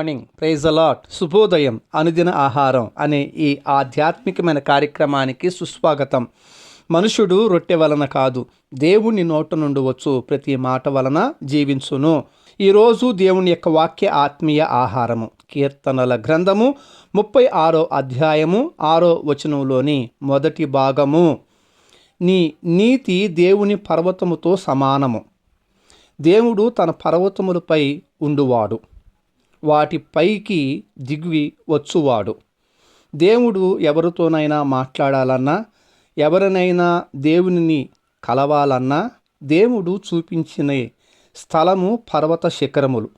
Morning praise allot శుభోదయం. అనుదిన ఆహారం అనే ఈ ఆధ్యాత్మికమైన కార్యక్రమానికి సుస్వాగతం. మనుషుడు రొట్టె వలన కాదు దేవుని నోట నుండి వచ్చు ప్రతి మాట వలన జీవించును. ఈరోజు దేవుని యొక్క వాక్య ఆత్మీయ ఆహారము. కీర్తనల గ్రంథము ముప్పై ఆరో అధ్యాయము ఆరో వచనంలోని మొదటి భాగము. నీ నీతి దేవుని పర్వతముతో సమానము. దేవుడు తన పర్వతములపై ఉండువాడు. వాటి పైకి దిగి వచ్చువాడు. దేవుడు ఎవరితోనైనా మాట్లాడాలన్నా ఎవరినైనా దేవునిని కలవాలన్నా దేవుడు చూపించిన స్థలము పర్వత శిఖరములు.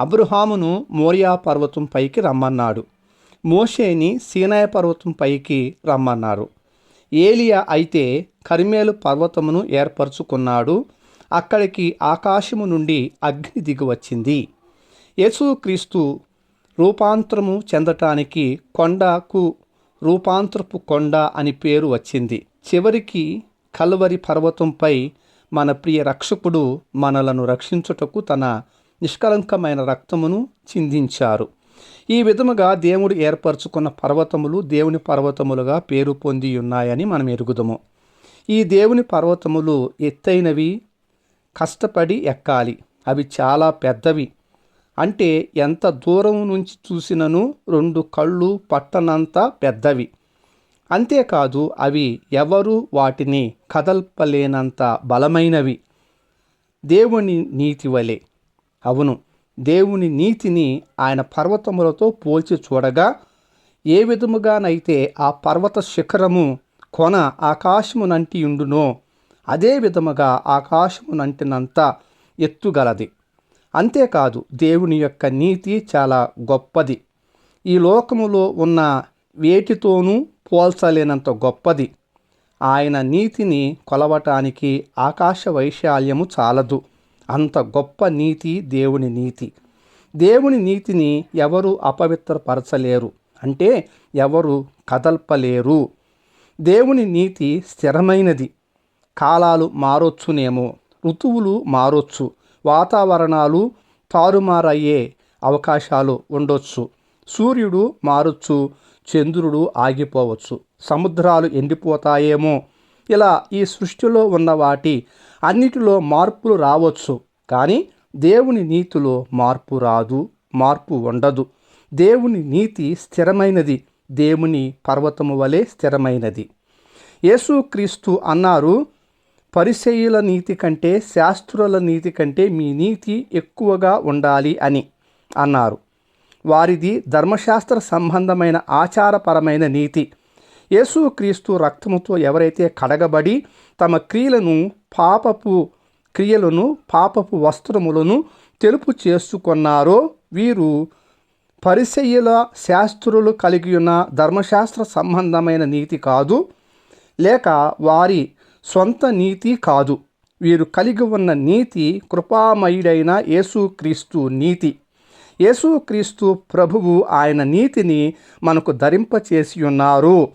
అబ్రహామును మోరియా పర్వతం పైకి రమ్మన్నాడు. మోషేని సీనాయ పర్వతం పైకి రమ్మన్నారు. ఏలియా అయితే కరిమేలు పర్వతమును ఏర్పరచుకున్నాడు. అక్కడికి ఆకాశము నుండి అగ్ని దిగివచ్చింది యేసుక్రీస్తు రూపాంతరము చెందటానికి కొండకు రూపాంతరపు కొండ అని పేరు వచ్చింది. చివరికి కల్వరి పర్వతంపై మన ప్రియ రక్షకుడు మనలను రక్షించుటకు తన నిష్కలంకమైన రక్తమును చిందించారు. ఈ విధముగా దేవుడు ఏర్పరచుకున్న పర్వతములు దేవుని పర్వతములుగా పేరు పొంది ఉన్నాయని మనం ఎరుగుదము. ఈ దేవుని పర్వతములు ఎత్తైనవి కష్టపడి ఎక్కాలి. అవి చాలా పెద్దవి. అంటే ఎంత దూరం నుంచి చూసినను రెండు కళ్ళు పట్టనంత పెద్దవి. అంతేకాదు అవి ఎవరు వాటిని కదల్పలేనంత బలమైనవి. దేవుని నీతి వలె. అవును దేవుని నీతిని ఆయన పర్వతములతో పోల్చి చూడగా ఏ విధముగానైతే ఆ పర్వత శిఖరము కొన ఆకాశమునంటియుండునో అదే విధముగా ఆకాశమునంటినంత ఎత్తుగలది. అంతేకాదు దేవుని యొక్క నీతి చాలా గొప్పది. ఈ లోకములో ఉన్న వేటితోనూ పోల్చలేనంత గొప్పది. ఆయన నీతిని కొలవటానికి ఆకాశ వైశాల్యము చాలదు. అంత గొప్ప నీతి దేవుని నీతి. దేవుని నీతిని ఎవరు అపవిత్రపరచలేరు. అంటే ఎవరు కదల్పలేరు. దేవుని నీతి స్థిరమైనది. కాలాలు మారొచ్చునేమో ఋతువులు మారొచ్చు. వాతావరణాలు తారుమారయ్యే అవకాశాలు ఉండొచ్చు. సూర్యుడు మారొచ్చు చంద్రుడు ఆగిపోవచ్చు. సముద్రాలు ఎండిపోతాయేమో. ఇలా ఈ సృష్టిలో ఉన్న వాటి అన్నిటిలో మార్పులు రావచ్చు. కానీ దేవుని నీతిలో మార్పు రాదు మార్పు ఉండదు. దేవుని నీతి స్థిరమైనది. దేవుని పర్వతము వలె స్థిరమైనది. యేసుక్రీస్తు అన్నారు పరిసయుల నీతి కంటే శాస్త్రుల నీతి కంటే మీ నీతి ఎక్కువగా ఉండాలి అని అన్నారు. వారిది ధర్మశాస్త్ర సంబంధమైన ఆచారపరమైన నీతి. యేసుక్రీస్తు రక్తముతో ఎవరైతే కడగబడి తమ క్రియలను పాపపు క్రియలను పాపపు వస్త్రములను తెలుపు చేసుకున్నారో వీరు పరిసయ్యుల శాస్త్రులు కలిగి ఉన్న ధర్మశాస్త్ర సంబంధమైన నీతి కాదు. లేక వారి సొంత నీతి కాదు. వీరు కలిగి ఉన్న నీతి కృపామయుడైన యేసుక్రీస్తు నీతి. యేసుక్రీస్తు ప్రభువు ఆయన నీతిని మనకు ధరింపచేసి ఉన్నారు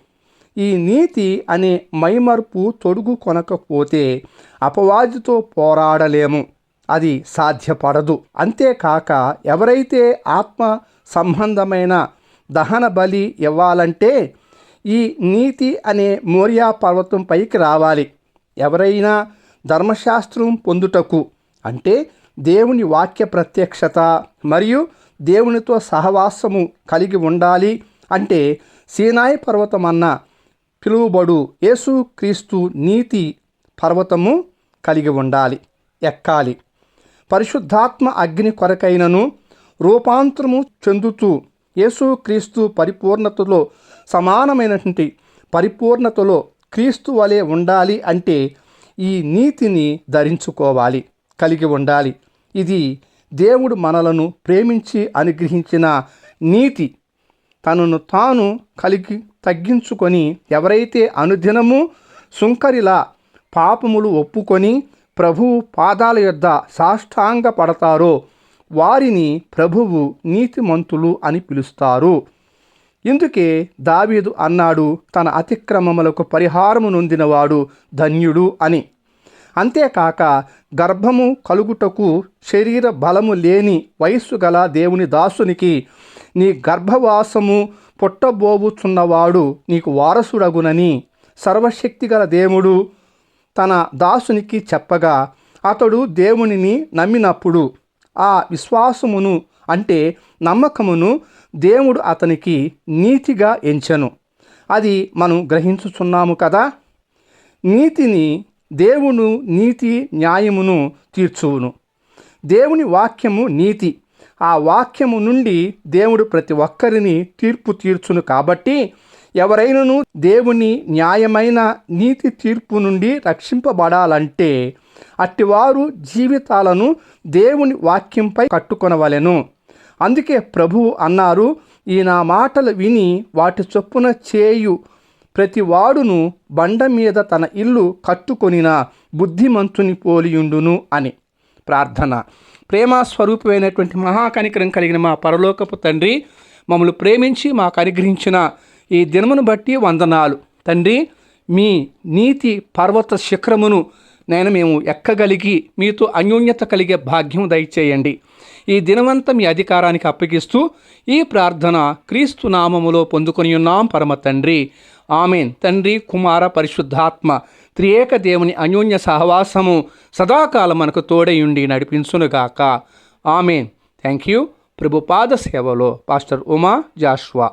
ఈ నీతి అనే మైమర్పు తొడుగు కొనకపోతే అపవాదితో పోరాడలేము. అది సాధ్యపడదు. అంతేకాక ఎవరైతే ఆత్మ సంబంధమైన దహన బలి ఇవ్వాలంటే ఈ నీతి అనే మోరియా పర్వతం పైకి రావాలి. ఎవరైనా ధర్మశాస్త్రం పొందుటకు అంటే దేవుని వాక్య ప్రత్యక్షత మరియు దేవునితో సహవాసము కలిగి ఉండాలి అంటే సీనాయి పర్వతం అన్న పిలువబడు యేసుక్రీస్తు నీతి పర్వతము కలిగి ఉండాలి ఎక్కాలి. పరిశుద్ధాత్మ అగ్ని కొరకైనను రూపాంతరము చెందుతూ యేసుక్రీస్తు పరిపూర్ణతలో సమానమైనటువంటి పరిపూర్ణతలో క్రీస్తు వలె ఉండాలి అంటే ఈ నీతిని ధరించుకోవాలి కలిగి ఉండాలి. ఇది దేవుడు మనలను ప్రేమించి అనుగ్రహించిన నీతి. తనను తాను కలిగి తగ్గించుకొని ఎవరైతే అనుదినము సుంకరిలా పాపములు ఒప్పుకొని ప్రభువు పాదాల యొద్ద సాష్టాంగ పడతారో వారిని ప్రభువు నీతిమంతులు అని పిలుస్తారు. ఇందుకే దావీదు అన్నాడు తన అతిక్రమములకు పరిహారము నొందినవాడు ధన్యుడు అని. అంతేకాక గర్భము కలుగుటకు శరీర బలము లేని వయస్సు గల దేవుని దాసునికి నీ గర్భవాసము పుట్టబోవుచున్నవాడు నీకు వారసుడగునని సర్వశక్తి గల దేవుడు తన దాసునికి చెప్పగా అతడు దేవునిని నమ్మినప్పుడు ఆ విశ్వాసమును అంటే నమ్మకమును దేవుడు అతనికి నీతిగా ఎంచను. అది మనం గ్రహించుచున్నాము కదా? నీతిని దేవుడు నీతి న్యాయమును తీర్చువును. దేవుని వాక్యము నీతి. ఆ వాక్యము నుండి దేవుడు ప్రతి ఒక్కరిని తీర్పు తీర్చును కాబట్టి ఎవరైనను దేవుని న్యాయమైన నీతి తీర్పు నుండి రక్షింపబడాలంటే అట్టివారు జీవితాలను దేవుని వాక్యంపై కట్టుకొనవలెను. అందుకే ప్రభువు అన్నారు ఈ నా మాటలు విని వాటి చొప్పున చేయు. ప్రతి వాడును బండ మీద తన ఇల్లు కట్టుకొనిన బుద్ధిమంతుని పోలియుండును అని ప్రార్థన. ప్రేమ స్వరూపమైనటువంటి మహాకనికరం కలిగిన మా పరలోకపు తండ్రి మమ్మల్ని ప్రేమించి మాకు అనుగ్రహించిన ఈ దినమును బట్టి వందనాలు. తండ్రి మీ నీతి పర్వత శిఖరమును నేను మేము ఎక్కగలిగి మీతో అన్యోన్యత కలిగే భాగ్యం దయచేయండి. ఈ దినమంతా మీ అధికారానికి అప్పగిస్తూ ఈ ప్రార్థన క్రీస్తు నామములో పొందుకొని ఉన్నాం పరమ తండ్రి. ఆమెన్. తండ్రి కుమార పరిశుద్ధాత్మ త్రియేక దేవుని అన్యోన్య సహవాసము సదాకాలం మనకు తోడయుండి నడిపించునుగాక. ఆమెన్. థ్యాంక్ యూ ప్రభుపాద సేవలో పాస్టర్ ఉమా జాష్వా.